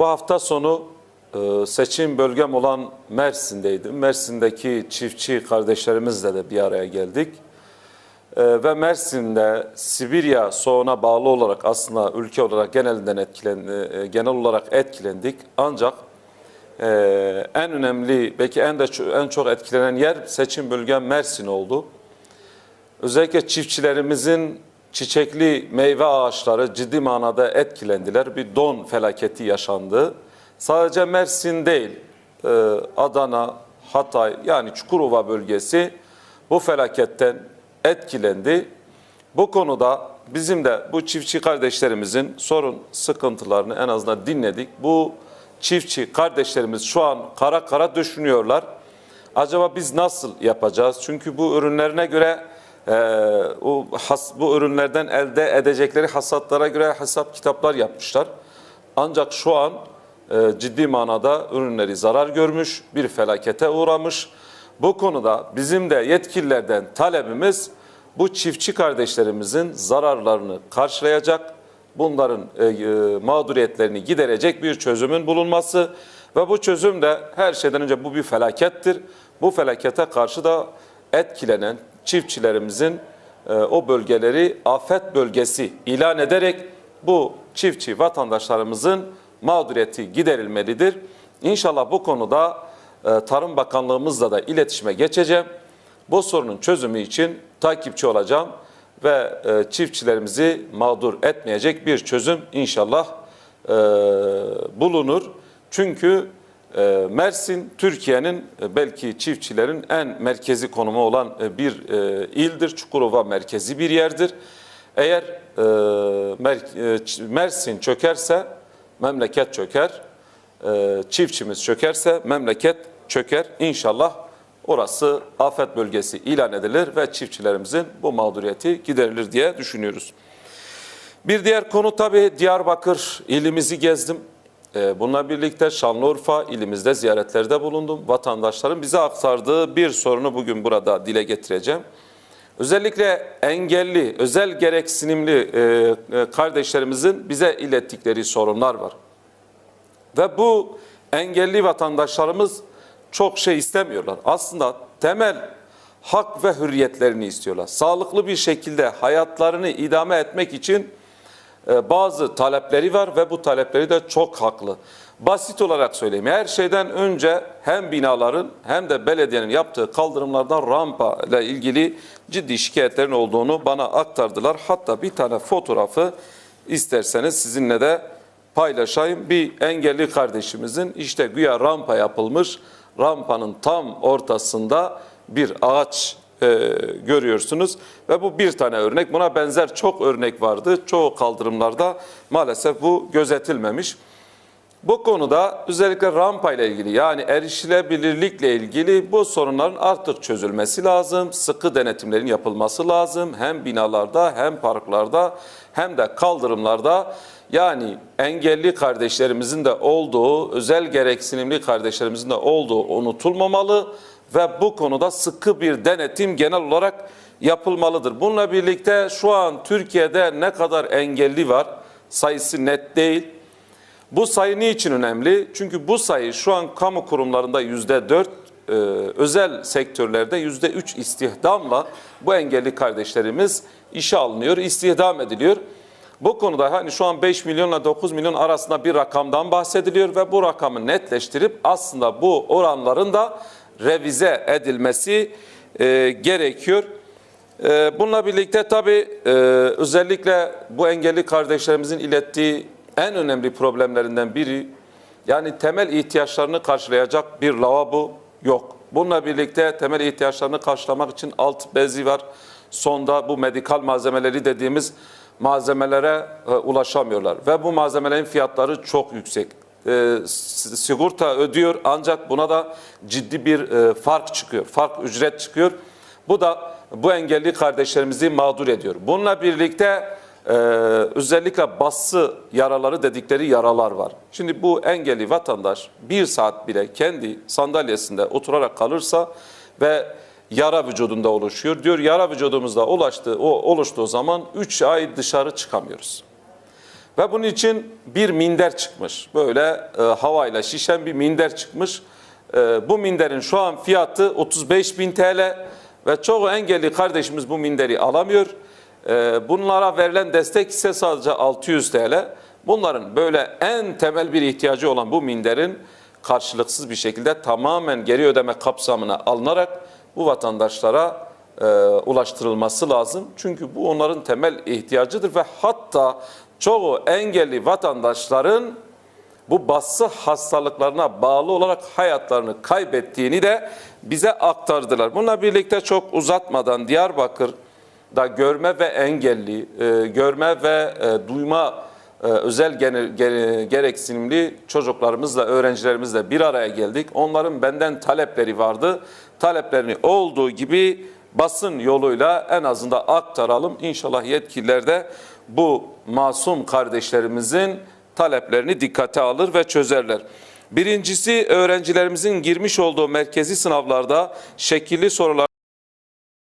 Bu hafta sonu e, seçim bölgem olan Mersin'deydim. Mersin'deki çiftçi kardeşlerimizle de bir araya geldik. E, Ve Mersin'de Sibirya soğuğuna bağlı olarak aslında ülke olarak genelinden etkilen, e, genel olarak etkilendik. Ancak en önemli, belki en de en çok etkilenen yer seçim bölgem Mersin oldu. Özellikle çiftçilerimizin çiçekli meyve ağaçları ciddi manada etkilendiler. Bir don felaketi yaşandı. Sadece Mersin değil, e, Adana, Hatay yani Çukurova bölgesi bu felaketten etkilendi. Bu konuda bizim de bu çiftçi kardeşlerimizin sorun sıkıntılarını en azından dinledik. Bu çiftçi kardeşlerimiz şu an kara kara düşünüyorlar. Acaba biz nasıl yapacağız? Çünkü bu ürünlerine göre e, o has, bu ürünlerden elde edecekleri hasatlara göre hesap kitaplar yapmışlar. Ancak şu an e, ciddi manada ürünleri zarar görmüş, bir felakete uğramış. Bu konuda bizim de yetkililerden talebimiz bu çiftçi kardeşlerimizin zararlarını karşılayacak, bunların e, e, mağduriyetlerini giderecek bir çözümün bulunması ve bu çözüm de her şeyden önce bu bir felakettir. Bu felakete karşı da etkilenen çiftçilerimizin e, o bölgeleri afet bölgesi ilan ederek bu çiftçi vatandaşlarımızın mağduriyeti giderilmelidir. İnşallah bu konuda e, Tarım Bakanlığımızla da iletişime geçeceğim. Bu sorunun çözümü için takipçi olacağım ve e, çiftçilerimizi mağdur etmeyecek bir çözüm inşallah bulunur. Çünkü Mersin Türkiye'nin e, belki çiftçilerin en merkezi konumu olan e, bir e, ildir. Çukurova merkezi bir yerdir. Eğer Mersin çökerse memleket çöker. Çiftçimiz çökerse memleket çöker. İnşallah orası afet bölgesi ilan edilir ve çiftçilerimizin bu mağduriyeti giderilir diye düşünüyoruz. Bir diğer konu tabii Diyarbakır ilimizi gezdim. Ee, Bununla birlikte Şanlıurfa ilimizde ziyaretlerde bulundum. Vatandaşların bize aktardığı bir sorunu bugün burada dile getireceğim. Özellikle engelli, özel gereksinimli e, e, kardeşlerimizin bize ilettikleri sorunlar var. Ve bu engelli vatandaşlarımız çok şey istemiyorlar. Aslında temel hak ve hürriyetlerini istiyorlar. Sağlıklı bir şekilde hayatlarını idame etmek için bazı talepleri var ve bu talepleri de çok haklı. Basit olarak söyleyeyim. Her şeyden önce hem binaların hem de belediyenin yaptığı kaldırımlardan rampa ile ilgili ciddi şikayetlerin olduğunu bana aktardılar. Hatta bir tane fotoğrafı isterseniz sizinle de paylaşayım. Bir engelli kardeşimizin işte güya rampa yapılmış. Rampanın tam ortasında bir ağaç e, görüyorsunuz ve bu bir tane örnek. Buna benzer çok örnek vardı. Çoğu kaldırımlarda maalesef bu gözetilmemiş. Bu konuda özellikle rampa ile ilgili yani erişilebilirlikle ilgili bu sorunların artık çözülmesi lazım. Sıkı denetimlerin yapılması lazım. Hem binalarda hem parklarda hem de kaldırımlarda yani engelli kardeşlerimizin de olduğu, özel gereksinimli kardeşlerimizin de olduğu unutulmamalı ve bu konuda sıkı bir denetim genel olarak yapılmalıdır. Bununla birlikte şu an Türkiye'de ne kadar engelli var sayısı net değil. Bu sayı niçin önemli? Çünkü bu sayı şu an kamu kurumlarında yüzde dört, e, özel sektörlerde yüzde üç istihdamla bu engelli kardeşlerimiz işe alınıyor, istihdam ediliyor. Bu konuda hani şu an 5 milyonla 9 milyon arasında bir rakamdan bahsediliyor ve bu rakamı netleştirip aslında bu oranların da revize edilmesi e, gerekiyor. Ee, Bununla birlikte tabii e, özellikle bu engelli kardeşlerimizin ilettiği en önemli problemlerinden biri yani temel ihtiyaçlarını karşılayacak bir lavabo yok. Bununla birlikte temel ihtiyaçlarını karşılamak için alt bezi var. Sonda bu medikal malzemeleri dediğimiz malzemelere e, ulaşamıyorlar ve bu malzemelerin fiyatları çok yüksek. E, sigorta ödüyor ancak buna da ciddi bir e, fark çıkıyor. Fark ücret çıkıyor. Bu da bu engelli kardeşlerimizi mağdur ediyor. Bununla birlikte e, özellikle bası yaraları dedikleri yaralar var. Şimdi bu engelli vatandaş bir saat bile kendi sandalyesinde oturarak kalırsa ve yara vücudunda oluşuyor. Diyor yara vücudumuzda ulaştığı, o oluştuğu zaman 3 ay dışarı çıkamıyoruz. Ve bunun için bir minder çıkmış. Böyle e, havayla şişen bir minder çıkmış. E, bu minderin şu an fiyatı 35 bin TL ve çoğu engelli kardeşimiz bu minderi alamıyor. E, bunlara verilen destek ise sadece 600 TL. Bunların böyle en temel bir ihtiyacı olan bu minderin karşılıksız bir şekilde tamamen geri ödeme kapsamına alınarak bu vatandaşlara e, ulaştırılması lazım. Çünkü bu onların temel ihtiyacıdır ve hatta çoğu engelli vatandaşların bu bası hastalıklarına bağlı olarak hayatlarını kaybettiğini de bize aktardılar. Bununla birlikte çok uzatmadan Diyarbakır'da görme ve engelli, e, görme ve e, duyma e, özel gene- gere- gereksinimli çocuklarımızla, öğrencilerimizle bir araya geldik. Onların benden talepleri vardı. Taleplerini olduğu gibi basın yoluyla en azından aktaralım. İnşallah yetkililer de bu masum kardeşlerimizin taleplerini dikkate alır ve çözerler. Birincisi öğrencilerimizin girmiş olduğu merkezi sınavlarda şekilli sorular